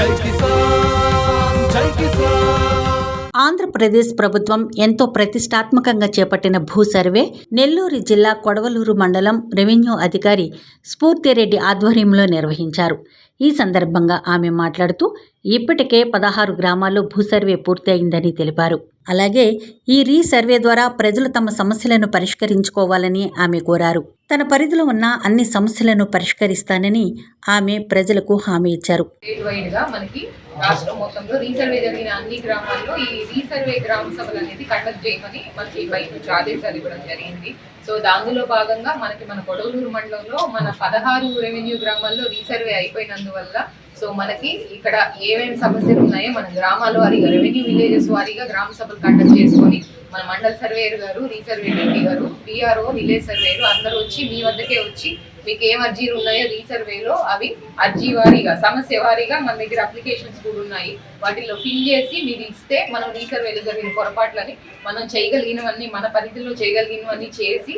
జై కిసాన్ జై కిసాన్. ఆంధ్రప్రదేశ్ ప్రభుత్వం ఎంతో ప్రతిష్టాత్మకంగా చేపట్టిన భూ సర్వే నెల్లూరు జిల్లా కొడవలూరు మండలం రెవెన్యూ అధికారి స్ఫూర్తిరెడ్డి ఆధ్వర్యంలో నిర్వహించారు. ఈ సందర్భంగా ఆమె మాట్లాడుతూ ఇప్పటికే పదహారు గ్రామాల్లో భూ సర్వే పూర్తయిందని తెలిపారు. అలాగే ఈ రీసర్వే ద్వారా ప్రజలు తమ సమస్యలను పరిష్కరించుకోవాలని ఆమె కోరారు. తన పరిధిలో ఉన్న అన్ని సమస్యలను పరిష్కరిస్తానని ఆమె ప్రజలకు హామీ ఇచ్చారు. మనకి రాష్ట్రం మొత్తంలో రీసర్వే జరిగిన అన్ని గ్రామాల్లో ఈ రీసర్వే గ్రామ సభలు అనేది కండక్ట్ చేయమని మనకి బయట నుంచి ఆదేశాలు ఇవ్వడం జరిగింది. సో దానిలో భాగంగా మనకి మన కొడవలూరు మండలంలో మన పదహారు రెవెన్యూ గ్రామాల్లో రీసర్వే అయిపోయినందువల్ల సో మనకి ఇక్కడ ఏమేమి సమస్యలు ఉన్నాయో మన గ్రామాల వారిగా రెవెన్యూ విలేజెస్ వారిగా గ్రామ సభలు కండక్ట్ చేసుకొని మన మండల సర్వేయర్ గారు రీసర్వే రెడ్డి గారు పిఆర్ఓ విలేజ్ సర్వేయర్ అందరూ వచ్చి మీ వద్దకే వచ్చి మీకు ఏం అర్జీలు ఉన్నాయో రీసర్వేలో అవి అర్జీ వారీగా సమస్య వారీగా మన దగ్గర అప్లికేషన్స్ కూడా ఉన్నాయి. వాటిల్లో ఫిల్ చేసి మీరు ఇస్తే మనం రీసర్వేలో జరిగిన పొరపాట్లని మనం చేయగలిగినవన్నీ మన పరిధిలో చేయగలిగినవన్నీ చేసి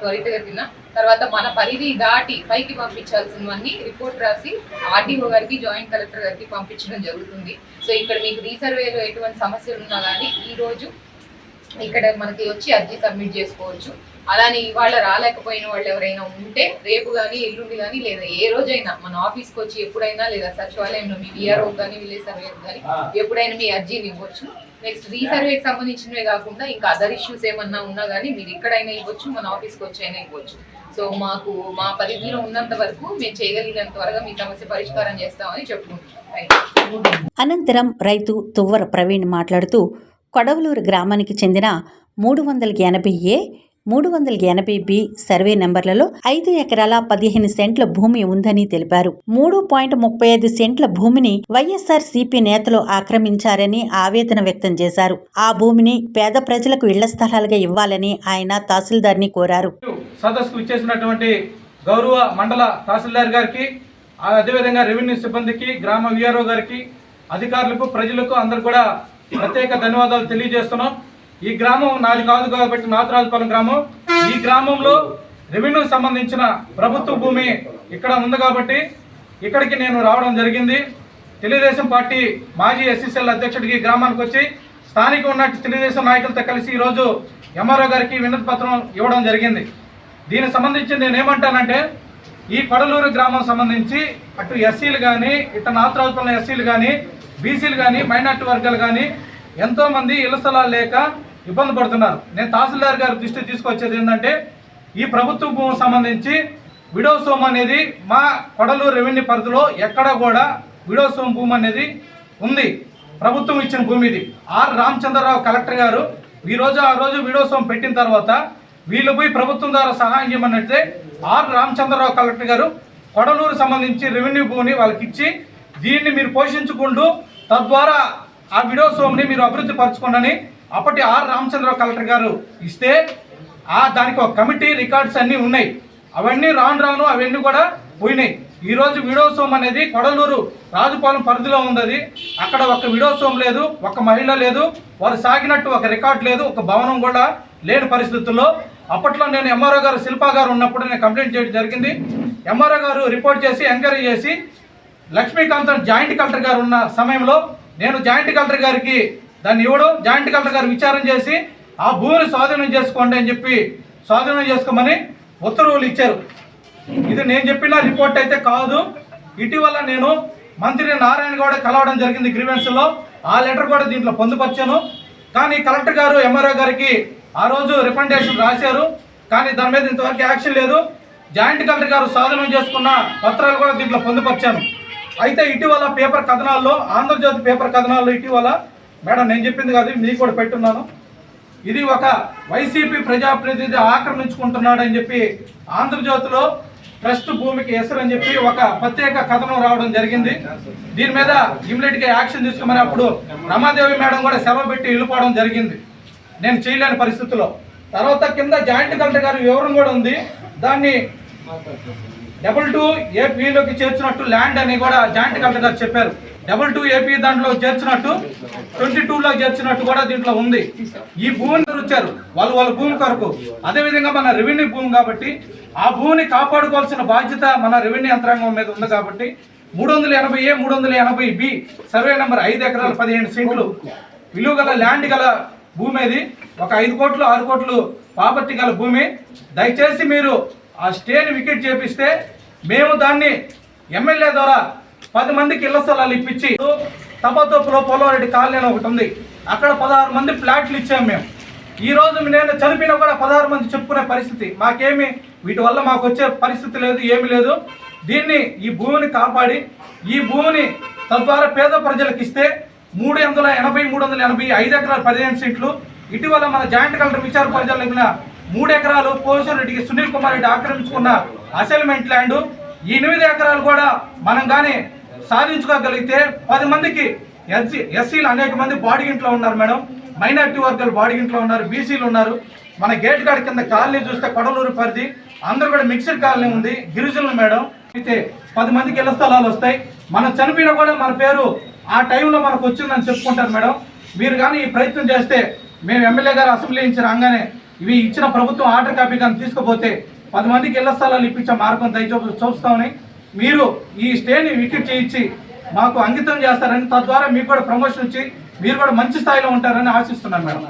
త్వరితగతిన తర్వాత మన పరిధి దాటి పైకి పంపించాల్సినవన్నీ రిపోర్ట్ రాసి ఆర్టీఓ గారికి జాయింట్ కలెక్టర్ గారికి పంపించడం జరుగుతుంది. సో ఇక్కడ మీకు రీసర్వేలో ఎటువంటి సమస్యలు ఉన్నా కానీ ఈరోజు ఇక్కడ మనకి వచ్చి అర్జీ సబ్మిట్ చేసుకోవచ్చు. అలానే ఇవాళ రాలేకపోయిన వాళ్ళు ఎవరైనా ఉంటే రేపు కానీ ఎల్లుండి కానీ లేదా ఏ రోజైనా మన ఆఫీస్కి వచ్చి ఎప్పుడైనా లేదా సచివాలయంలో మీ విఆర్ఓ కానీ విలేజ్ సర్వే కానీ ఎప్పుడైనా మీ అర్జీని ఇవ్వచ్చు. నెక్స్ట్ రీసర్వేకి సంబంధించినవే కాకుండా ఇంకా అదర్ ఇష్యూస్ ఏమన్నా ఉన్నా కానీ మీరు ఎక్కడైనా ఇవ్వచ్చు మన ఆఫీస్కి వచ్చి అయినా ఇవ్వచ్చు. సో మాకు మా పరిధిలో ఉన్నంత వరకు మేము చేయగలిగినంత త్వరగా మీ సమస్య పరిష్కారం చేస్తామని చెప్పుకుంటున్నాం. అనంతరం రైతు తువ్వర ప్రవీణ్ మాట్లాడుతూ కొడవలూరు గ్రామానికి చెందిన మూడు వందల ఎనభై ఏ మూడు వందల ఎనభై బి సర్వే నెంబర్లలో ఐదు ఎకరాల పదిహేను సెంట్ల భూమి ఉందని తెలిపారు. మూడు పాయింట్ ముప్పై ఐదు సెంట్ల భూమిని వైఎస్ఆర్ సిపి నేతలు ఆక్రమించారని ఆవేదన వ్యక్తం చేశారు. ఆ భూమిని పేద ప్రజలకు ఇళ్ళ స్థలాలుగా ఇవ్వాలని ఆయన తహసీల్దార్ని కోరారు. సదస్సుకు ఇచ్చేసినటువంటి గౌరవ మండల తహసీల్దార్ గారికి అదేవిధంగా రెవెన్యూ సిబ్బందికి గ్రామ విఆర్ఓ గారికి అధికారులకు ప్రజలకు అందరు కూడా ప్రత్యేక ధన్యవాదాలు తెలియజేస్తున్నాం. ఈ గ్రామం నాది కాదు కాబట్టి నాతరాజుపాలెం గ్రామం. ఈ గ్రామంలో రెవెన్యూ సంబంధించిన ప్రభుత్వ భూమి ఇక్కడ ఉంది కాబట్టి ఇక్కడికి నేను రావడం జరిగింది. తెలుగుదేశం పార్టీ మాజీ ఎస్ఎస్ఎల్ అధ్యక్షుడికి గ్రామానికి వచ్చి స్థానిక ఉన్న తెలుగుదేశం నాయకులతో కలిసి ఈరోజు ఎంఆర్ఓ గారికి వినతి పత్రం ఇవ్వడం జరిగింది. దీనికి సంబంధించి నేను ఏమంటానంటే ఈ పడలూరు గ్రామం సంబంధించి అటు ఎస్సీలు కానీ ఇటు నాత్రావుతున్న ఎస్సీలు కానీ బీసీలు కానీ మైనార్టీ వర్గాలు కానీ ఎంతోమంది ఇళ్ళ స్థలాలు లేక ఇబ్బంది పడుతున్నారు. నేను తహసీల్దార్ గారి దృష్టి తీసుకొచ్చేది ఏంటంటే ఈ ప్రభుత్వ భూమికి సంబంధించి విడోసోమ్ అనేది మా కొడలూరు రెవెన్యూ పరిధిలో ఎక్కడ కూడా విడోసోమ్ భూమి అనేది ఉంది. ప్రభుత్వం ఇచ్చిన భూమి ఇది. ఆర్ రామచంద్రరావు కలెక్టర్ గారు ఈ రోజు ఆ రోజు విడోసోమ్ పెట్టిన తర్వాత వీళ్ళు పోయి ప్రభుత్వం ద్వారా సహాయం చేయమన్నట్లయితే ఆర్ రామచంద్రరావు కలెక్టర్ గారు కొడలూరు సంబంధించి రెవెన్యూ భూమిని వాళ్ళకి ఇచ్చి దీన్ని మీరు పోషించుకుంటూ తద్వారా ఆ విడోత్సవంని మీరు అభివృద్ధి పరచుకోండి అప్పటి ఆర్ రామచంద్రరావు కలెక్టర్ గారు ఇస్తే ఆ దానికి ఒక కమిటీ రికార్డ్స్ అన్నీ ఉన్నాయి. అవన్నీ రాను రాను అవన్నీ కూడా పోయినాయి. ఈ రోజు అనేది కొడలూరు రాజుపాలెం పరిధిలో ఉంది అది అక్కడ ఒక విడోత్సవం లేదు ఒక మహిళ లేదు వారు సాగినట్టు ఒక రికార్డ్ లేదు ఒక భవనం కూడా లేని పరిస్థితుల్లో అప్పట్లో నేను ఎంఆర్ఓ గారు శిల్పా గారు ఉన్నప్పుడు నేను కంప్లైంట్ చేయడం జరిగింది. ఎంఆర్ఓ గారు రిపోర్ట్ చేసి ఎంక్వైరీ చేసి లక్ష్మీకాంతం జాయింట్ కలెక్టర్ గారు ఉన్న సమయంలో నేను జాయింట్ కలెక్టర్ గారికి దాన్ని ఇవ్వడం జాయింట్ కలెక్టర్ గారు విచారం చేసి ఆ భూమిని స్వాధీనం చేసుకోండి అని చెప్పి స్వాధీనం చేసుకోమని ఉత్తర్వులు ఇచ్చారు. ఇది నేను చెప్పిన రిపోర్ట్ అయితే కాదు. ఇటీవల నేను మంత్రి నారాయణ గౌడ కలవడం జరిగింది గ్రీవెన్స్లో. ఆ లెటర్ కూడా దీంట్లో పొందుపరిచాను. కానీ కలెక్టర్ గారు ఎంఆర్ఓ గారికి ఆ రోజు రికమెండేషన్ రాశారు. కానీ దాని మీద ఇంతవరకు యాక్షన్ లేదు. జాయింట్ కలెక్టర్ గారు స్వాధీనం చేసుకున్న పత్రాలు కూడా దీంట్లో పొందుపరిచాను. అయితే ఇటీవల పేపర్ కథనాల్లో ఆంధ్రజ్యోతి పేపర్ కథనాల్లో ఇటీవల మేడం నేను చెప్పింది కాదు మీకు కూడా పెట్టున్నాను. ఇది ఒక వైసీపీ ప్రజాప్రతినిధి ఆక్రమించుకుంటున్నాడు అని చెప్పి ఆంధ్రజ్యోతిలో ట్రస్ట్ భూమికి ఎసరు అని చెప్పి ఒక ప్రత్యేక కథనం రావడం జరిగింది. దీని మీద ఇమ్మీడియట్గా యాక్షన్ తీసుకోమని అప్పుడు రమాదేవి మేడం కూడా సెలవు పెట్టి వెళ్ళిపోవడం జరిగింది. నేను చేయలేని పరిస్థితిలో. తర్వాత కింద జాయింట్ కలెక్టర్ గారి వివరం కూడా ఉంది. దాన్ని డబుల్ టూ ఏపీలోకి చేర్చినట్టు ల్యాండ్ అని కూడా జాయింట్ కలెక్టర్ గారు చెప్పారు. డబుల్ టూ ఏపీ దాంట్లో చేర్చినట్టు ట్వంటీ టూలో చేర్చినట్టు కూడా దీంట్లో ఉంది. ఈ భూమిని వచ్చారు వాళ్ళు వాళ్ళ భూమి కొరకు. అదేవిధంగా మన రెవెన్యూ భూమి కాబట్టి ఆ భూమిని కాపాడుకోవాల్సిన బాధ్యత మన రెవెన్యూ యంత్రాంగం మీద ఉంది కాబట్టి మూడు వందల ఎనభై ఏ మూడు వందల ఎనభై బి సర్వే నెంబర్ ఐదు ఎకరాల పదిహేను సెంట్లు. విలువ గల ల్యాండ్ గల భూమి అది ఒక ఐదు కోట్లు ఆరు కోట్లు ప్రాపర్టీ గల భూమి. దయచేసి మీరు ఆ స్టేని వికెట్ చేపిస్తే మేము దాన్ని ఎమ్మెల్యే ద్వారా పది మందికి ఇళ్ళ స్థలాలు ఇప్పించి తపతోపులో పోలవరెడ్డి కాలనీ ఒకటి ఉంది. అక్కడ పదహారు మంది ఫ్లాట్లు ఇచ్చాము మేము. ఈ రోజు నేను చనిపోయినా కూడా పదహారు మంది చెప్పుకునే పరిస్థితి. మాకేమి వీటి వల్ల మాకు వచ్చే పరిస్థితి లేదు ఏమీ లేదు. దీన్ని ఈ భూమిని కాపాడి ఈ భూమిని తద్వారా పేద ప్రజలకు ఇస్తే మూడు వందల ఎనభై మూడు వందల ఎనభై ఐదు ఎకరాల పదిహేను సీట్లు. ఇటీవల మన జాయింట్ కలెక్టర్ విచార పరిధిలో మూడు ఎకరాలు పోలీసు సునీల్ కుమార్ రెడ్డి ఆక్రమించుకున్న అసైన్మెంట్ ల్యాండ్. ఈ ఎనిమిది ఎకరాలు కూడా మనం కానీ సాధించుకోగలిగితే పది మందికి ఎస్సీ ఎస్సీలు అనేక మంది బాడిగింట్లో ఉన్నారు మేడం. మైనార్టీ వర్గాలు బాడిగింట్లో ఉన్నారు బీసీలు ఉన్నారు. మన గేట్ కాడ కింద కాలనీ చూస్తే కొడలూరు పరిధి. అందరూ కూడా మిక్స్డ్ కాలనీ ఉంది గిరిజనులు మేడం. అయితే పది మందికి ఇళ్ళ స్థలాలు వస్తాయి. మనం చనిపోయినా కూడా మన పేరు ఆ టైంలో మనకు వచ్చిందని చెప్పుకుంటారు మేడం. మీరు కానీ ఈ ప్రయత్నం చేస్తే మేము ఎమ్మెల్యే గారు అసెంబ్లీ నుంచి రాగానే ఇవి ఇచ్చిన ప్రభుత్వం ఆర్డర్ కాపీ కానీ తీసుకుపోతే పది మందికి ఇళ్ళ స్థలాలు ఇప్పించే మార్గం దయచూపు చూస్తామని మీరు ఈ స్టేని వికెట్ చేయించి మాకు అంకితం చేస్తారని తద్వారా మీకు కూడా ప్రమోషన్ వచ్చి మీరు కూడా మంచి స్థాయిలో ఉంటారని ఆశిస్తున్నాను మేడం.